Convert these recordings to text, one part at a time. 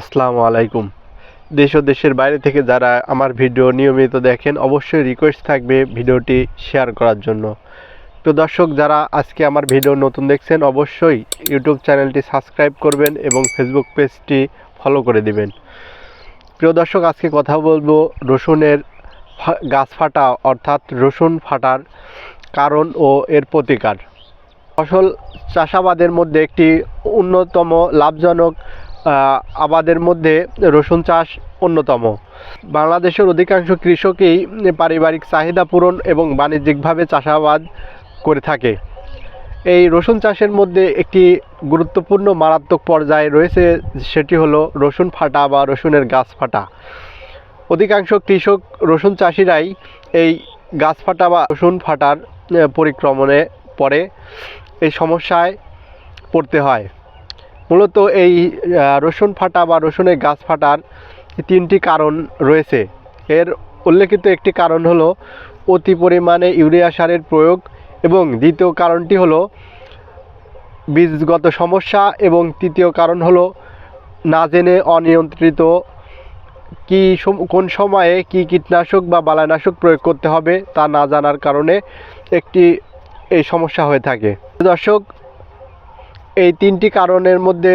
আসসালামু আলাইকুম। দেশ ও দেশের বাইরে থেকে যারা আমার ভিডিও নিয়মিত দেখেন, অবশ্যই রিকোয়েস্ট থাকবে ভিডিওটি শেয়ার করার জন্য। তো দর্শক, যারা আজকে আমার ভিডিও নতুন দেখছেন, অবশ্যই ইউটিউব চ্যানেলটি সাবস্ক্রাইব করবেন এবং ফেসবুক পেজটি ফলো করে দিবেন। প্রিয় দর্শক, আজকে কথা বলব রসুনের গাছ ফাটা, অর্থাৎ রসুন ফাটার কারণ ও এর প্রতিকার। ফসল চাষাবাদের মধ্যে একটি অন্যতম লাভজনক আবাদের মধ্যে রসুন চাষ অন্যতম। বাংলাদেশের অধিকাংশ কৃষকই পারিবারিক চাহিদা পূরণ এবং বাণিজ্যিকভাবে চাষাবাদ করে থাকে। এই রসুন চাষের মধ্যে একটি গুরুত্বপূর্ণ মারাত্মক পর্যায়ে রয়েছে, সেটি হলো রসুন ফাটা বা রসুনের গাছ ফাটা। অধিকাংশ কৃষক রসুন চাষিরাই এই গাছ ফাটা বা রসুন ফাটার পরিক্রমণে পড়ে, এই সমস্যায় পড়তে হয়। মূলত এই রসুন ফাটা বা রসুনের গাছ ফাটার তিনটি কারণ রয়েছে। এর উল্লেখিত একটি কারণ হলো অতি পরিমাণে ইউরিয়া সারের প্রয়োগ এবং দ্বিতীয় কারণটি হলো বীজগত সমস্যা এবং তৃতীয় কারণ হলো না জেনে অনিয়ন্ত্রিত কি কোন সময়ে কি কীটনাশক বা বালানাশক প্রয়োগ করতে হবে তা না জানার কারণে একটি এই সমস্যা হয়ে থাকে। দর্শক এই তিনটি কারণের মধ্যে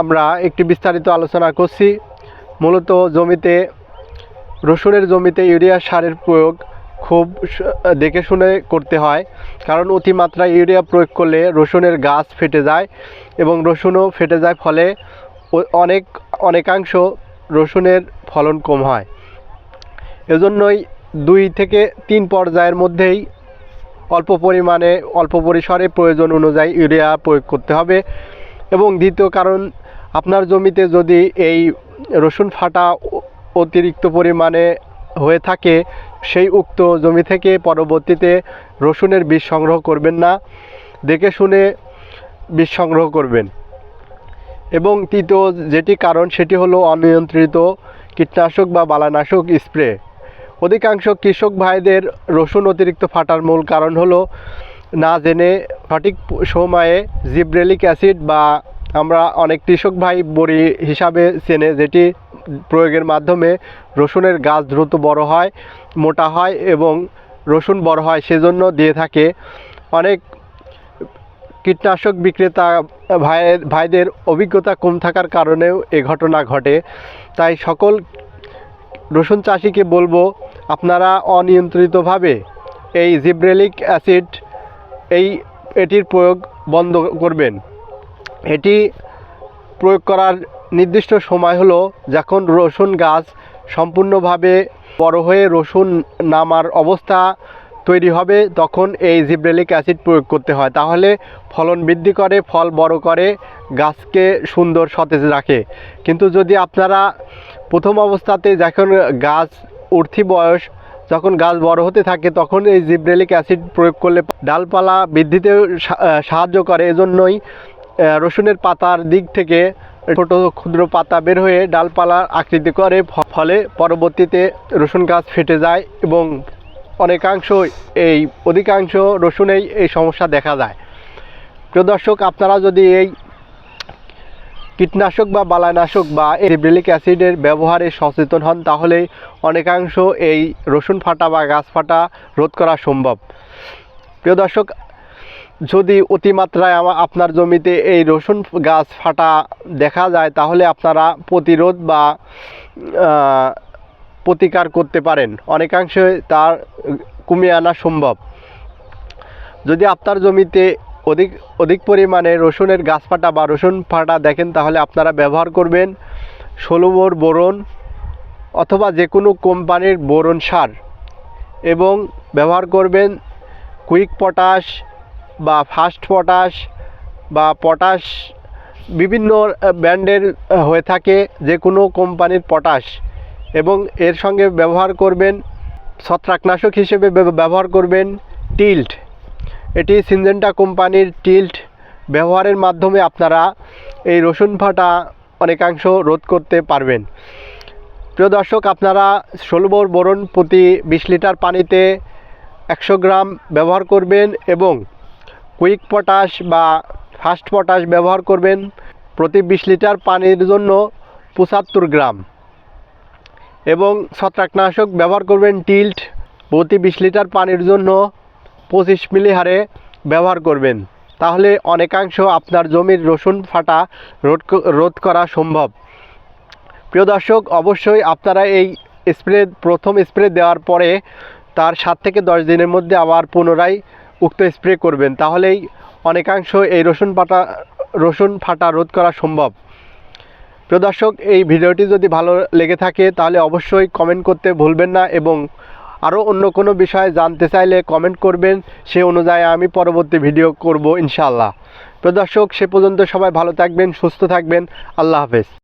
আমরা একটি বিস্তারিত আলোচনা করছি। মূলত জমিতে, রসুনের জমিতে ইউরিয়া সারের প্রয়োগ খুব দেখে শুনে করতে হয়। কারণ অতিমাত্রায় ইউরিয়া প্রয়োগ করলে রসুনের গাছ ফেটে যায় এবং রসুনও ফেটে যায় ফলে অনেক, অনেকাংশ রসুনের ফলন কম হয়। এজন্যই দুই থেকে তিন পর্যায়ের মধ্যেই অল্প পরিমাণে, অল্প পরিসরে প্রয়োজন অনুযায়ী ইউরিয়া প্রয়োগ করতে হবে। এবং দ্বিতীয় কারণ, আপনার জমিতে যদি এই রসুন ফাটা অতিরিক্ত পরিমাণে হয়ে থাকে, সেই উক্ত জমি থেকে পরবর্তীতে রসুনের বীজ সংগ্রহ করবেন না। দেখে শুনে বীজ সংগ্রহ করবেন। এবং তৃতীয় যেটি কারণ, সেটি হলো অনিয়ন্ত্রিত কীটনাশক বা বালানাশক স্প্রে। অধিকাংশ কৃষক ভাইদের রসুন অতিরিক্ত ফাটার মূল কারণ হলো, না জেনে সঠিক সময়ে জিব্রেলিক অ্যাসিড বা আমরা অনেক কৃষক ভাই বড়ি হিসাবে চেনে যেটি প্রয়োগের মাধ্যমে রসুনের গাছ দ্রুত বড় হয়, মোটা হয় এবং রসুন বড় হয় সেজন্য দিয়ে থাকে। অনেক কীটনাশক বিক্রেতা ভাইয়ের ভাইদের অভিজ্ঞতা কম থাকার কারণেও এ ঘটনা ঘটে। তাই সকল রসুন চাষিকে বলব আপনারা অনিয়ন্ত্রিতভাবে এই জিব্রেলিক অ্যাসিড এই এটির প্রয়োগ বন্ধ করবেন। এটি প্রয়োগ করার নির্দিষ্ট সময় হলো যখন রসুন গাছ সম্পূর্ণভাবে বড় হয়ে রসুন নামার অবস্থা তৈরি হবে, তখন এই জিব্রেলিক অ্যাসিড প্রয়োগ করতে হয়। তাহলে ফলন বৃদ্ধি করে, ফল বড় করে, গাছকে সুন্দর সতেজ রাখে। কিন্তু যদি আপনারা প্রথম অবস্থাতে যখন গাছ উঠতি বয়স যখন গাছ বড় হতে থাকে, তখন এই জিব্রেলিক অ্যাসিড প্রয়োগ করলে ডালপালা বৃদ্ধিতে সাহায্য করে। এজন্যই রসুনের পাতার দিক থেকে ছোট ক্ষুদ্র পাতা বের হয়ে ডালপালা আকৃতি করে। ফলে পরবর্তীতে রসুন গাছ ফেটে যায় এবং অনেকাংশ, এই অধিকাংশ রসুনেই এই সমস্যা দেখা যায় প্রিয় দর্শক, আপনারা যদি এই কীটনাশক বা বালানাশক বা এব্রিলিক অ্যাসিডের ব্যবহারে সচেতন হন, তাহলে অনেকাংশ এই রসুন ফাটা বা গাছ ফাটা রোধ করা সম্ভব। প্রিয় দর্শক, যদি অতিমাত্রায় আপনার জমিতে এই রসুন গাছ ফাটা দেখা যায়, তাহলে আপনারা প্রতিরোধ বা প্রতিকার করতে পারেন। অনেকাংশে তার কমিয়ে আনা সম্ভব। যদি আপনার জমিতে অধিক অধিক পরিমাণে রসুনের গাছ ফাটা বা রসুন ফাটা দেখেন, তাহলে আপনারা ব্যবহার করবেন ষোলোবর বোরন অথবা যে কোনো কোম্পানির বোরন সার এবং ব্যবহার করবেন কুইক পটাশ বা ফাস্ট পটাশ বা পটাশ বিভিন্ন ব্র্যান্ডের হয়ে থাকে যে কোনো কোম্পানির পটাশ এবং এর সঙ্গে ব্যবহার করবেন ছত্রাকনাশক হিসেবে ব্যবহার করবেন টিল্ট। এটি সিনজেন্টা কোম্পানির টিল্ট ব্যবহারের মাধ্যমে আপনারা এই রসুন ফাটা অনেকাংশ রোধ করতে পারবেন। প্রিয় দর্শক, আপনারা ষোলোবর বোরন প্রতি বিশ লিটার পানিতে একশো গ্রাম ব্যবহার করবেন এবং কুইক পটাশ বা ফাস্ট পটাশ ব্যবহার করবেন প্রতি বিশ লিটার পানির জন্য পঁচাত্তর গ্রাম। এবং ছত্রাকনাশক ব্যবহার করবেন টিল্ট প্রতি বিশ লিটার পানির জন্য পঁচিশ মিলি হারে ব্যবহার করবেন। তাহলে অনেকাংশ আপনার জমির রসুন ফাটা রোধ রোধ করা সম্ভব। প্রিয় দর্শক, অবশ্যই আপনারা এই স্প্রে, প্রথম স্প্রে দেওয়ার পরে তার সাত থেকে দশ দিনের মধ্যে আবার পুনরায় উক্ত স্প্রে করবেন। তাহলেই অনেকাংশ এই রসুন পাটা, রসুন ফাটা রোধ করা সম্ভব। প্রিয় দর্শক, এই ভিডিওটি যদি ভালো লেগে থাকে, তাহলে অবশ্যই কমেন্ট করতে ভুলবেন না এবং আরও অন্য কোনো বিষয়ে জানতে চাইলে কমেন্ট করবেন, সে অনুযায়ী আমি পরবর্তী ভিডিও করব ইনশাল্লাহ প্রদর্শক সে পর্যন্ত সবাই ভালো থাকবেন, সুস্থ থাকবেন। আল্লাহ হাফেজ।